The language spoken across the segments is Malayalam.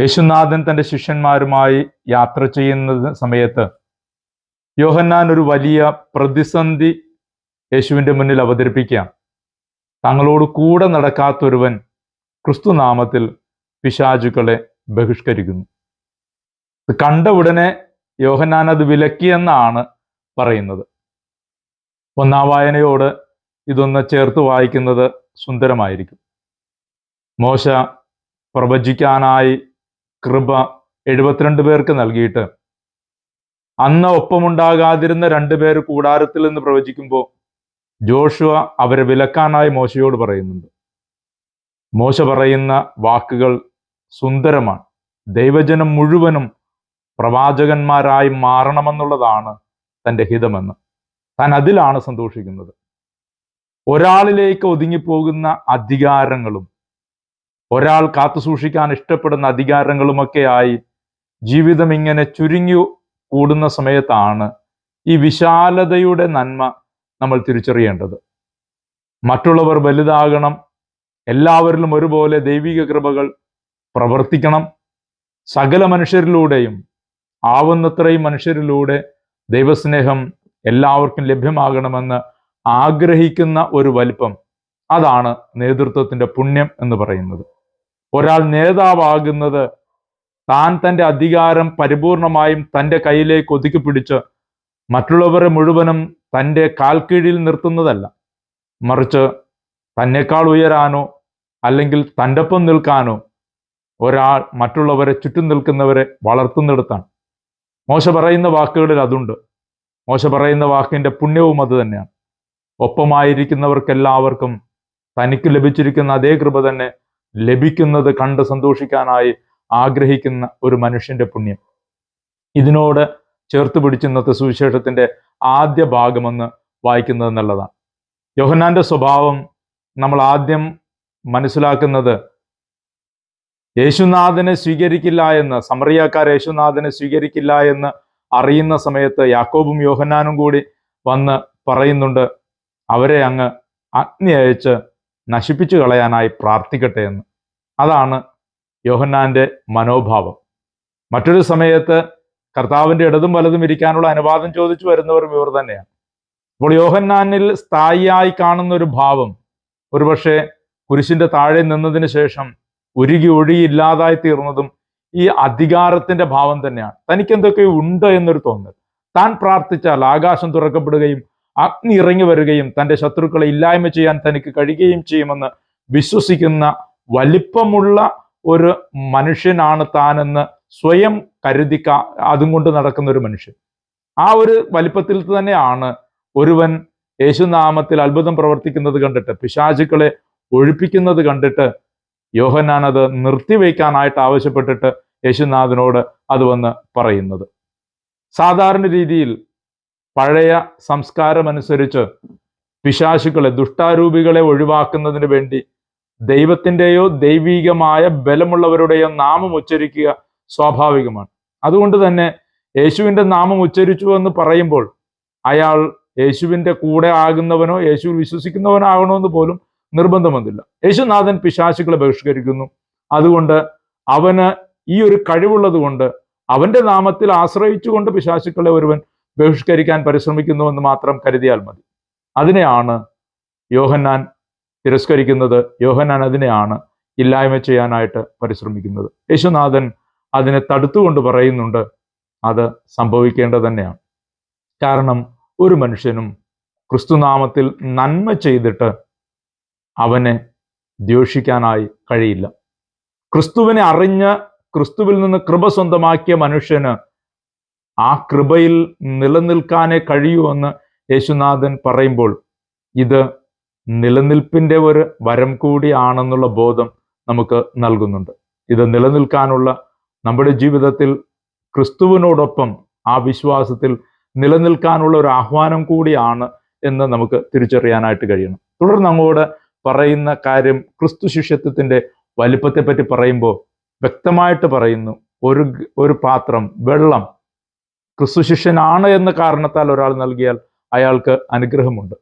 യേശുനാഥൻ തന്റെ ശിഷ്യന്മാരുമായി യാത്ര ചെയ്യുന്ന സമയത്ത് യോഹന്നാൻ ഒരു വലിയ പ്രതിസന്ധി യേശുവിന്റെ മുന്നിൽ അവതരിപ്പിക്കാം തങ്ങളോട് കൂടെ നടക്കാത്തൊരുവൻ ക്രിസ്തുനാമത്തിൽ പിശാചുക്കളെ ബഹിഷ്കരിക്കുന്നു. കണ്ട ഉടനെ യോഹന്നാൻ അത് വിലക്കിയെന്നാണ് പറയുന്നത്. ഒന്നാം വായനയോട് ഇതൊന്ന് ചേർത്ത് വായിക്കുന്നത് സുന്ദരമായിരിക്കും. മോശ പ്രവചിക്കാനായി കൃപ എഴുപത്തിരണ്ട് പേർക്ക് നൽകിയിട്ട്. അന്ന് ഒപ്പമുണ്ടാകാതിരുന്ന രണ്ടുപേർ കൂടാരത്തിൽ നിന്ന് പ്രവചിക്കുമ്പോൾ ജോഷുവ അവരെ വിലക്കാനായി മോശയോട് പറയുന്നുണ്ട്. മോശ പറയുന്ന വാക്കുകൾ സുന്ദരമാണ്. ദൈവജനം മുഴുവനും പ്രവാചകന്മാരായി മാറണമെന്നുള്ളതാണ് തന്റെ ഹിതമെന്ന്. താൻ അതിലാണ് സന്തോഷിക്കുന്നത്. ഒരാളിലേക്ക് ഒതുങ്ങിപ്പോകുന്ന അധികാരങ്ങളും ഒരാൾ കാത്തുസൂക്ഷിക്കാൻ ഇഷ്ടപ്പെടുന്ന അധികാരങ്ങളുമൊക്കെ ആയി ജീവിതം ഇങ്ങനെ ചുരുങ്ങി കൂടുന്ന സമയത്താണ് ഈ വിശാലതയുടെ നന്മ നമ്മൾ തിരിച്ചറിയേണ്ടത്. മറ്റുള്ളവർ വലുതാകണം എല്ലാവരിലും ഒരുപോലെ ദൈവിക കൃപകൾ പ്രവർത്തിക്കണം. സകല മനുഷ്യരിലൂടെയും ആവുന്നത്രയും മനുഷ്യരിലൂടെ ദൈവസ്നേഹം എല്ലാവർക്കും ലഭ്യമാകണമെന്ന് ആഗ്രഹിക്കുന്ന ഒരു വലിപ്പം അതാണ് നേതൃത്വത്തിന്റെ പുണ്യം എന്ന് പറയുന്നത്. ഒരാൾ നേതാവാകുന്നത് താൻ തന്റെ അധികാരം പരിപൂർണമായും തന്റെ കയ്യിലേക്ക് ഒതുക്കി പിടിച്ച് മറ്റുള്ളവരെ മുഴുവനും തന്റെ കാൽക്കീഴിൽ നിർത്തുന്നതല്ല. മറിച്ച് തന്നെക്കാൾ ഉയരാനോ അല്ലെങ്കിൽ തന്റെ ഒപ്പം നിൽക്കാനോ ഒരാൾ മറ്റുള്ളവരെ ചുറ്റും നിൽക്കുന്നവരെ വളർത്തുന്നിടത്താണ്. മോശ പറയുന്ന വാക്കുകളിൽ അതുണ്ട്. മോശ പറയുന്ന വാക്കിന്റെ പുണ്യവും അത് തന്നെയാണ്. ഒപ്പമായിരിക്കുന്നവർക്കെല്ലാവർക്കും തനിക്ക് ലഭിച്ചിരിക്കുന്ന അതേ കൃപ തന്നെ ലഭിക്കുന്നത് കണ്ട് സന്തോഷിക്കാനായി ആഗ്രഹിക്കുന്ന ഒരു മനുഷ്യന്റെ പുണ്യം. ഇതിനോട് ചേർത്ത് പിടിച്ച് ഇന്നത്തെ സുവിശേഷത്തിന്റെ ആദ്യ ഭാഗമെന്ന് വായിക്കുന്നത് എന്നുള്ളതാണ് യോഹന്നാന്റെ സ്വഭാവം നമ്മൾ ആദ്യം മനസ്സിലാക്കുന്നത് യേശുനാഥനെ സ്വീകരിക്കില്ല എന്ന് സമറിയാക്കാർ യേശുനാഥനെ സ്വീകരിക്കില്ല എന്ന് അറിയുന്ന സമയത്ത് യാക്കോബും യോഹന്നാനും കൂടി വന്ന് പറയുന്നുണ്ട്. അവരെ അങ്ങ് അഗ്നി അയച്ച് നശിപ്പിച്ചു കളയാനായി പ്രാർത്ഥിക്കട്ടെ എന്ന്. അതാണ് യോഹന്നാന്റെ മനോഭാവം. മറ്റൊരു സമയത്ത് കർത്താവിന്റെ ഇടതും വലതും ഇരിക്കാനുള്ള അനുവാദം ചോദിച്ചു വരുന്നവരും ഇവർ തന്നെയാണ്. അപ്പോൾ യോഹന്നാനിൽ സ്ഥായിയായി കാണുന്ന ഒരു ഭാവം ഒരുപക്ഷെ കുരിശിന്റെ താഴെ നിന്നതിന് ശേഷം ഉരുകി ഒഴിയില്ലാതായി തീർന്നതും ഈ അധികാരത്തിന്റെ ഭാവം തന്നെയാണ്. തനിക്ക് എന്തൊക്കെ ഉണ്ട് എന്നൊരു തോന്നൽ. താൻ പ്രാർത്ഥിച്ചാൽ ആകാശം തുറക്കപ്പെടുകയും അഗ്നി ഇറങ്ങി വരികയും തന്റെ ശത്രുക്കളെ ഇല്ലായ്മ ചെയ്യാൻ തനിക്ക് കഴിയുകയും ചെയ്യുമെന്ന് വിശ്വസിക്കുന്ന വലിപ്പമുള്ള ഒരു മനുഷ്യനാണ് താനെന്ന് സ്വയം കരുതി അതും കൊണ്ട് നടക്കുന്ന ഒരു മനുഷ്യൻ. ആ ഒരു വലിപ്പത്തിൽ തന്നെയാണ് ഒരുവൻ യേശുനാമത്തിൽ അത്ഭുതം പ്രവർത്തിക്കുന്നത് കണ്ടിട്ട് പിശാചുക്കളെ ഒഴിപ്പിക്കുന്നത് കണ്ടിട്ട് യോഹനാൻ അത് നിർത്തിവെക്കാനായിട്ട് ആവശ്യപ്പെട്ടിട്ട് യേശുനാഥനോട് അത് വന്ന് പറയുന്നത്. സാധാരണ രീതിയിൽ പഴയ സംസ്കാരമനുസരിച്ച് പിശാശുക്കളെ ദുഷ്ടാരൂപികളെ ഒഴിവാക്കുന്നതിന് വേണ്ടി ദൈവത്തിന്റെയോ ദൈവീകമായ ബലമുള്ളവരുടെയോ നാമം ഉച്ചരിക്കുക സ്വാഭാവികമാണ്. അതുകൊണ്ട് തന്നെ യേശുവിന്റെ നാമം ഉച്ചരിച്ചു എന്ന് പറയുമ്പോൾ അയാൾ യേശുവിന്റെ കൂടെ ആകുന്നവനോ യേശു വിശ്വസിക്കുന്നവനോ ആകണമെന്ന് പോലും നിർബന്ധമൊന്നുമില്ല യേശുനാഥൻ പിശാശുക്കളെ ബഹിഷ്കരിക്കുന്നു. അതുകൊണ്ട് അവന് ഈ ഒരു കഴിവുള്ളത് കൊണ്ട് അവന്റെ നാമത്തിൽ ആശ്രയിച്ചുകൊണ്ട് പിശാശുക്കളെ ഒരുവൻ ബഹിഷ്കരിക്കാൻ പരിശ്രമിക്കുന്നുവെന്ന് മാത്രം കരുതിയാൽ മതി. അതിനെയാണ് യോഹന്നാൻ തിരസ്കരിക്കുന്നത്. യോഹന്നാൻ അതിനെയാണ് ഇല്ലായ്മ ചെയ്യാനായിട്ട് പരിശ്രമിക്കുന്നത്. യേശുനാഥൻ അതിനെ തടുത്തുകൊണ്ട് പറയുന്നുണ്ട് അത് സംഭവിക്കേണ്ടത് തന്നെയാണ്. കാരണം ഒരു മനുഷ്യനും ക്രിസ്തുനാമത്തിൽ നന്മ ചെയ്തിട്ട് അവനെ ദ്വേഷിക്കാനായി കഴിയില്ല. ക്രിസ്തുവിനെ അറിഞ്ഞ് ക്രിസ്തുവിൽ നിന്ന് കൃപ സ്വന്തമാക്കിയ മനുഷ്യന് ആ കൃപയിൽ നിലനിൽക്കാനേ കഴിയൂ എന്ന് യേശുനാഥൻ പറയുമ്പോൾ ഇത് നിലനിൽപ്പിന്റെ ഒരു വരം കൂടിയാണെന്നുള്ള ബോധം നമുക്ക് നൽകുന്നുണ്ട്. ഇത് നിലനിൽക്കാനുള്ള നമ്മുടെ ജീവിതത്തിൽ ക്രിസ്തുവിനോടൊപ്പം ആ വിശ്വാസത്തിൽ നിലനിൽക്കാനുള്ള ഒരു ആഹ്വാനം കൂടിയാണ് എന്ന് നമുക്ക് തിരിച്ചറിയാനായിട്ട് കഴിയണം. തുടർന്ന് അങ്ങോട്ട് പറയുന്ന കാര്യം ക്രിസ്തു ശിഷ്യത്വത്തിന്റെ വലിപ്പത്തെപ്പറ്റി പറയുമ്പോൾ വ്യക്തമായിട്ട് പറയുന്നു ഒരു ഒരു പാത്രം വെള്ളം ക്രിസ്തു ശിഷ്യനാണ് എന്ന കാരണത്താൽ ഒരാൾ നൽകിയാൽ അയാൾക്ക് അനുഗ്രഹമുണ്ട്.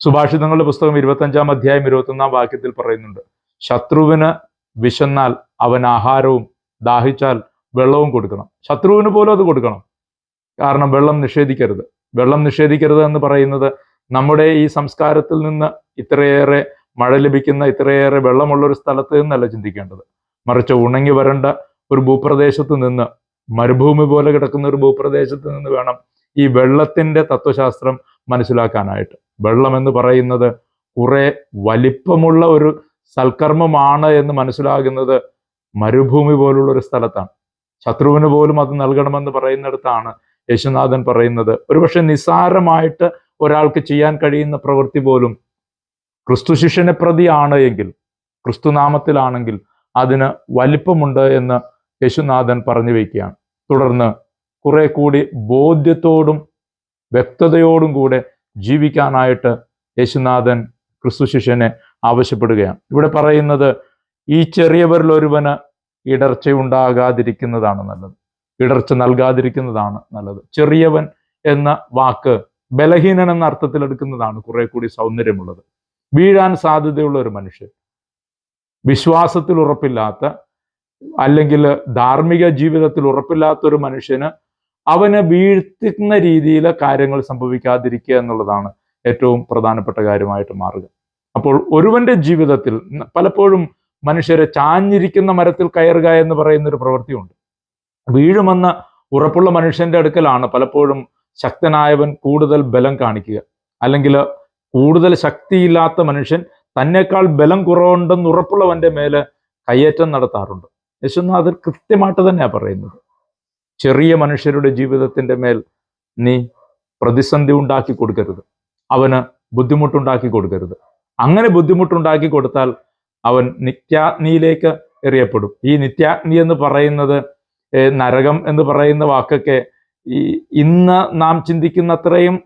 സുഭാഷിതങ്ങളുടെ പുസ്തകം ഇരുപത്തഞ്ചാം അധ്യായം ഇരുപത്തൊന്നാം വാക്യത്തിൽ പറയുന്നുണ്ട് ശത്രുവിന് വിശന്നാൽ അവൻ ആഹാരവും ദാഹിച്ചാൽ വെള്ളവും കൊടുക്കണം. ശത്രുവിന് പോലും അത് കൊടുക്കണം. കാരണം വെള്ളം നിഷേധിക്കരുത്. വെള്ളം നിഷേധിക്കരുത് എന്ന് പറയുന്നത് നമ്മുടെ ഈ സംസ്കാരത്തിൽ നിന്ന് ഇത്രയേറെ മഴ ലഭിക്കുന്ന ഇത്രയേറെ വെള്ളമുള്ള ഒരു സ്ഥലത്ത് നിന്നല്ല ചിന്തിക്കേണ്ടത്. മറിച്ച് ഉണങ്ങി വരേണ്ട ഒരു ഭൂപ്രദേശത്ത് നിന്ന് മരുഭൂമി പോലെ കിടക്കുന്ന ഒരു ഭൂപ്രദേശത്ത് നിന്ന് വേണം ഈ വെള്ളത്തിന്റെ തത്വശാസ്ത്രം മനസ്സിലാക്കാനായിട്ട്. വെള്ളം എന്ന് പറയുന്നത് കുറെ വലിപ്പമുള്ള ഒരു സൽക്കർമ്മമാണ് എന്ന് മനസ്സിലാകുന്നത് മരുഭൂമി പോലുള്ള ഒരു സ്ഥലത്താണ്. ശത്രുവിന് പോലും അത് നൽകണമെന്ന് പറയുന്നിടത്താണ് യേശുനാഥൻ പറയുന്നത്. ഒരുപക്ഷെ നിസ്സാരമായിട്ട് ഒരാൾക്ക് ചെയ്യാൻ കഴിയുന്ന പ്രവൃത്തി പോലും ക്രിസ്തു ശിഷ്യനെ പ്രതിയാണ് എങ്കിൽ ക്രിസ്തുനാമത്തിലാണെങ്കിൽ അതിന് വലിപ്പമുണ്ട് എന്ന് യേശുനാഥൻ പറഞ്ഞു വയ്ക്കുകയാണ്. തുടർന്ന് കുറെ കൂടി ബോധ്യത്തോടും വ്യക്തതയോടും കൂടെ ജീവിക്കാനായിട്ട് യേശുനാഥൻ ക്രിസ്തു ശിഷ്യനെ ആവശ്യപ്പെടുകയാണ്. ഇവിടെ പറയുന്നത് ഈ ചെറിയവരിൽ ഒരുവന് ഇടർച്ചയുണ്ടാകാതിരിക്കുന്നതാണ് നല്ലത്. ഇടർച്ച നൽകാതിരിക്കുന്നതാണ് നല്ലത്. ചെറിയവൻ എന്ന വാക്ക് ബലഹീനൻ എന്ന അർത്ഥത്തിൽ എടുക്കുന്നതാണ് കുറെ കൂടി സൗന്ദര്യമുള്ളത്. വീഴാൻ സാധ്യതയുള്ള ഒരു മനുഷ്യൻ. വിശ്വാസത്തിൽ ഉറപ്പില്ലാത്ത അല്ലെങ്കിൽ ധാർമ്മിക ജീവിതത്തിൽ ഉറപ്പില്ലാത്തൊരു മനുഷ്യന് അവനെ വീഴ്ത്തുന്ന രീതിയിൽ കാര്യങ്ങൾ സംഭവിക്കാതിരിക്കുക എന്നുള്ളതാണ് ഏറ്റവും പ്രധാനപ്പെട്ട കാര്യമായിട്ട് മാറുക. അപ്പോൾ ഒരുവന്റെ ജീവിതത്തിൽ പലപ്പോഴും മനുഷ്യരെ ചാഞ്ഞിരിക്കുന്ന മരത്തിൽ കയറുക എന്ന് പറയുന്ന ഒരു പ്രവൃത്തിയുണ്ട്. വീഴുമെന്ന ഉറപ്പുള്ള മനുഷ്യന്റെ അടുക്കലാണ് പലപ്പോഴും ശക്തനായവൻ കൂടുതൽ ബലം കാണിക്കുക. അല്ലെങ്കിൽ കൂടുതൽ ശക്തിയില്ലാത്ത മനുഷ്യൻ തന്നെക്കാൾ ബലം കുറവുണ്ടെന്ന് ഉറപ്പുള്ളവന്റെ മേലെ കയ്യേറ്റം നടത്താറുണ്ട്. യശുനാഥൻ കൃത്യമായിട്ട് തന്നെയാണ് പറയുന്നത്. ചെറിയ മനുഷ്യരുടെ ജീവിതത്തിന്റെ മേൽ നീ പ്രതിസന്ധി ഉണ്ടാക്കി കൊടുക്കരുത്. അവന് ബുദ്ധിമുട്ടുണ്ടാക്കി കൊടുക്കരുത്. അങ്ങനെ ബുദ്ധിമുട്ടുണ്ടാക്കി കൊടുത്താൽ അവൻ നിത്യാഗ്നിയിലേക്ക് എറിയപ്പെടും. ഈ നിത്യാഗ്നി എന്ന് പറയുന്നത് നരകം എന്ന് പറയുന്ന വാക്കൊക്കെ ഈ ഇന്ന് നാം ചിന്തിക്കുന്ന അത്രയും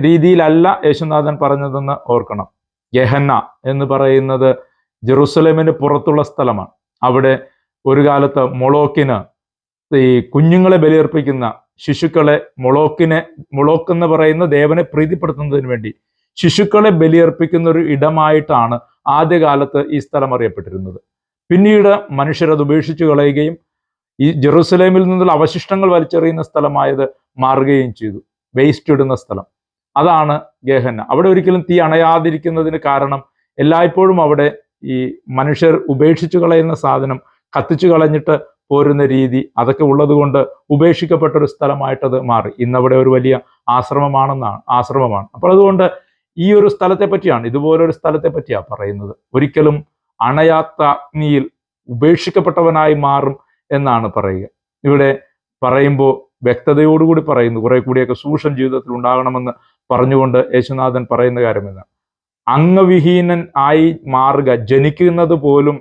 രീതിയിലല്ല യേശുനാഥൻ പറഞ്ഞതെന്ന് ഓർക്കണം. ഗഹന്ന എന്ന് പറയുന്നത് ജെറുസലേമിന് പുറത്തുള്ള സ്ഥലമാണ്. അവിടെ ഒരു കാലത്ത് മൊളോക്കിന് ഈ കുഞ്ഞുങ്ങളെ ബലിയർപ്പിക്കുന്ന ശിശുക്കളെ മൊളോക്കിനെ മൊളോക്ക് എന്ന് പറയുന്ന ദേവനെ പ്രീതിപ്പെടുത്തുന്നതിന് വേണ്ടി ശിശുക്കളെ ബലിയർപ്പിക്കുന്ന ഒരു ഇടമായിട്ടാണ് ആദ്യകാലത്ത് ഈ സ്ഥലം അറിയപ്പെട്ടിരുന്നത്. പിന്നീട് മനുഷ്യരത് ഉപേക്ഷിച്ചു കളയുകയും ഈ ജെറുസലേമിൽ നിന്നുള്ള അവശിഷ്ടങ്ങൾ വലിച്ചെറിയുന്ന സ്ഥലമായത് മാറുകയും ചെയ്തു. വേസ്റ്റ് ഇടുന്ന സ്ഥലം. അതാണ് ഗേഹന്ന അവിടെ ഒരിക്കലും തീ അണയാതിരിക്കുന്നതിന് കാരണം എല്ലായ്പ്പോഴും അവിടെ ഈ മനുഷ്യർ ഉപേക്ഷിച്ചു കളയുന്ന സാധനം കത്തിച്ചു കളഞ്ഞിട്ട് പോരുന്ന രീതി അതൊക്കെ ഉള്ളതുകൊണ്ട് ഉപേക്ഷിക്കപ്പെട്ട ഒരു സ്ഥലമായിട്ടത് മാറി. ഇന്നവിടെ ഒരു വലിയ ആശ്രമമാണെന്നാണ് ആശ്രമമാണ്. അപ്പോൾ അതുകൊണ്ട് ഈ ഒരു സ്ഥലത്തെ പറ്റിയാണ് ഇതുപോലൊരു സ്ഥലത്തെ പറ്റിയാണ് പറയുന്നത്. ഒരിക്കലും അണയാത്ത അഗ്നിയിൽ ഉപേക്ഷിക്കപ്പെട്ടവനായി മാറും എന്നാണ് പറയുക. ഇവിടെ പറയുമ്പോൾ വ്യക്തതയോടുകൂടി പറയുന്നു കുറെ കൂടിയൊക്കെ സൂക്ഷ്മ ജീവിതത്തിൽ ഉണ്ടാകണമെന്ന് പറഞ്ഞുകൊണ്ട് യേശുനാഥൻ പറയുന്ന കാര്യമെന്ന് അംഗവിഹീനൻ ആയി മാറുക ജനിക്കുന്നത് പോലും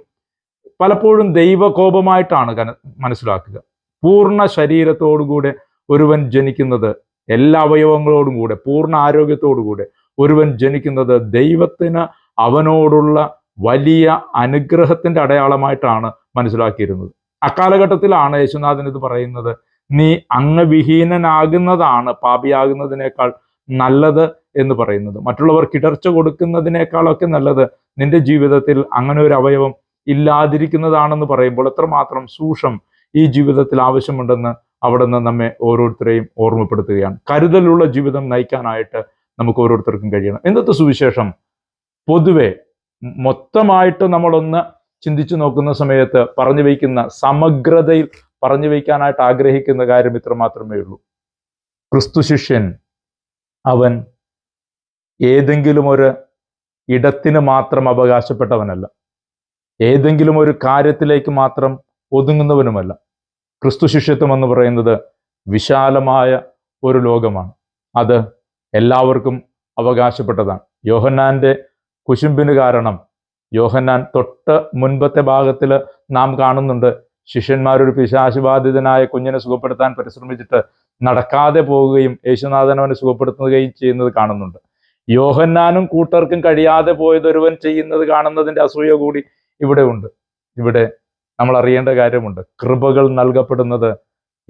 പലപ്പോഴും ദൈവകോപമായിട്ടാണ് മനസ്സിലാക്കുക. പൂർണ ശരീരത്തോടുകൂടെ ഒരുവൻ ജനിക്കുന്നത് എല്ലാ അവയവങ്ങളോടും കൂടെ പൂർണ ആരോഗ്യത്തോടുകൂടെ ഒരുവൻ ജനിക്കുന്നത് ദൈവത്തിന് അവനോടുള്ള വലിയ അനുഗ്രഹത്തിന്റെ അടയാളമായിട്ടാണ് മനസ്സിലാക്കിയിരുന്നത്. അക്കാലഘട്ടത്തിലാണ് യേശുനാഥൻ ഇത് പറയുന്നത് നീ അംഗവിഹീനനാകുന്നതാണ് പാപിയാകുന്നതിനേക്കാൾ നല്ലത് എന്ന് പറയുന്നത്. മറ്റുള്ളവർ കിടർച്ച കൊടുക്കുന്നതിനേക്കാളൊക്കെ നല്ലത് നിന്റെ ജീവിതത്തിൽ അങ്ങനെ ഒരു അവയവം ഇല്ലാതിരിക്കുന്നതാണെന്ന് പറയുമ്പോൾ എത്രമാത്രം സൂക്ഷം ഈ ജീവിതത്തിൽ ആവശ്യമുണ്ടെന്ന് അവിടെ നിന്ന് നമ്മെ ഓരോരുത്തരെയും ഓർമ്മപ്പെടുത്തുകയാണ്. കരുതലുള്ള ജീവിതം നയിക്കാനായിട്ട് നമുക്ക് ഓരോരുത്തർക്കും കഴിയണം. ഇന്നത്തെ സുവിശേഷം? പൊതുവെ മൊത്തമായിട്ട് നമ്മളൊന്ന് ചിന്തിച്ചു നോക്കുന്ന സമയത്ത് പറഞ്ഞു വയ്ക്കുന്ന സമഗ്രതയിൽ പറഞ്ഞു വയ്ക്കാനായിട്ട് ആഗ്രഹിക്കുന്ന കാര്യം ഇത്ര മാത്രമേ ഉള്ളൂ. ക്രിസ്തു ശിഷ്യൻ അവൻ ഏതെങ്കിലും ഒരു ഇടത്തിന് മാത്രം അവകാശപ്പെട്ടവനല്ല. ഏതെങ്കിലും ഒരു കാര്യത്തിലേക്ക് മാത്രം ഒതുങ്ങുന്നവനുമല്ല. ക്രിസ്തു ശിഷ്യത്വം എന്ന് പറയുന്നത് വിശാലമായ ഒരു ലോകമാണ്. അത് എല്ലാവർക്കും അവകാശപ്പെട്ടതാണ്. യോഹന്നാന്റെ കുശുമ്പിന് കാരണം യോഹന്നാൻ തൊട്ട് മുൻപത്തെ ഭാഗത്തിൽ നാം കാണുന്നുണ്ട് ശിഷ്യന്മാരൊരു പിശാശുബാധിതനായ കുഞ്ഞിനെ സുഖപ്പെടുത്താൻ പരിശ്രമിച്ചിട്ട് നടക്കാതെ പോവുകയും യേശുനാഥൻ അവനെ സുഖപ്പെടുത്തുകയും ചെയ്യുന്നത് കാണുന്നുണ്ട്. യോഹന്നാനും കൂട്ടർക്കും കഴിയാതെ പോയത് ഒരുവൻ ചെയ്യുന്നത് കാണുന്നതിന്റെ അസൂയ കൂടി ഇവിടെ ഉണ്ട്. ഇവിടെ നമ്മൾ അറിയേണ്ട കാര്യമുണ്ട്. കൃപകൾ നൽകപ്പെടുന്നത്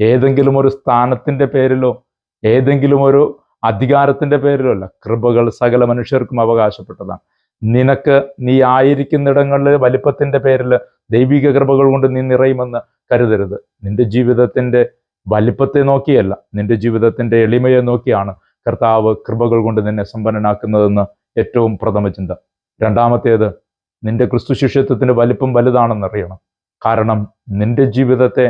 ഏതെങ്കിലും ഒരു സ്ഥാനത്തിന്റെ പേരിലോ ഏതെങ്കിലും ഒരു അധികാരത്തിന്റെ പേരിലോ അല്ല. കൃപകൾ സകല മനുഷ്യർക്കും അവകാശപ്പെട്ടതാണ്. നിനക്ക് നീ ആയിരിക്കുന്നിടങ്ങളിൽ വലിപ്പത്തിന്റെ പേരിൽ ദൈവിക കൃപകൾ കൊണ്ട് നീ നിറയുമെന്ന് കരുതരുത്. നിന്റെ ജീവിതത്തിന്റെ വലിപ്പത്തെ നോക്കിയല്ല നിന്റെ ജീവിതത്തിന്റെ എളിമയെ നോക്കിയാണ് കർത്താവ് കൃപകൾ കൊണ്ട് നിന്നെ സമ്പന്നനാക്കുന്നതെന്ന് ഏറ്റവും പ്രഥമ ചിന്ത. രണ്ടാമത്തേത് നിന്റെ ക്രിസ്തു ശിഷ്യത്വത്തിന്റെ വലിപ്പം വലുതാണെന്നറിയണം. കാരണം നിന്റെ ജീവിതത്തെ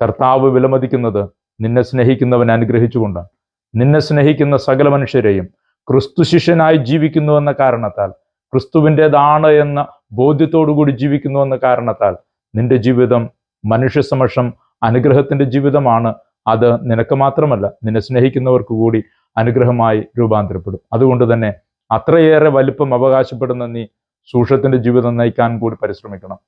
കർത്താവ് വിലമതിക്കുന്നത് നിന്നെ സ്നേഹിക്കുന്നവൻ അനുഗ്രഹിച്ചുകൊണ്ടാണ് നിന്നെ സ്നേഹിക്കുന്ന സകല മനുഷ്യരെയും ക്രിസ്തു ശിഷ്യനായി ജീവിക്കുന്നു എന്ന കാരണത്താൽ ക്രിസ്തുവിന്റെതാണ് എന്ന ബോധ്യത്തോടുകൂടി ജീവിക്കുന്നു എന്ന കാരണത്താൽ നിന്റെ ജീവിതം മനുഷ്യ സമക്ഷം അനുഗ്രഹത്തിന്റെ ജീവിതമാണ്. അത് നിനക്ക് മാത്രമല്ല നിന്നെ സ്നേഹിക്കുന്നവർക്ക് കൂടി അനുഗ്രഹമായി രൂപാന്തരപ്പെടും. അതുകൊണ്ട് തന്നെ അത്രയേറെ വലിപ്പം അവകാശപ്പെടുന്ന നീ സൂക്ഷത്തിന്റെ ജീവിതം നയിക്കാൻ കൂടി പരിശ്രമിക്കണം.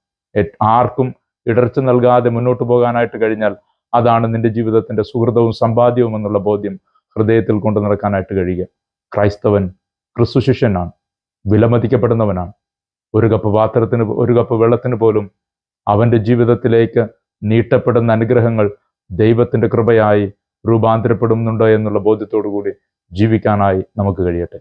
ആർക്കും ഇടർച്ച നൽകാതെ മുന്നോട്ട് പോകാനായിട്ട് കഴിഞ്ഞാൽ അതാണ് നിന്റെ ജീവിതത്തിന്റെ സുഹൃതവും സമ്പാദ്യവും എന്നുള്ള ബോധ്യം ഹൃദയത്തിൽ കൊണ്ടു നടക്കാനായിട്ട് കഴിയുക. ക്രൈസ്തവൻ ക്രിസ്തുശിഷ്യനാണ് വിലമതിക്കപ്പെടുന്നവനാണ്. ഒരു കപ്പ് പാത്രത്തിന് ഒരു കപ്പ് വെള്ളത്തിന് പോലും അവന്റെ ജീവിതത്തിലേക്ക് നീട്ടപ്പെടുന്ന അനുഗ്രഹങ്ങൾ ദൈവത്തിന്റെ കൃപയായി രൂപാന്തരപ്പെടുന്നുണ്ടോ എന്നുള്ള ബോധ്യത്തോടു കൂടി ജീവിക്കാനായി നമുക്ക് കഴിയട്ടെ.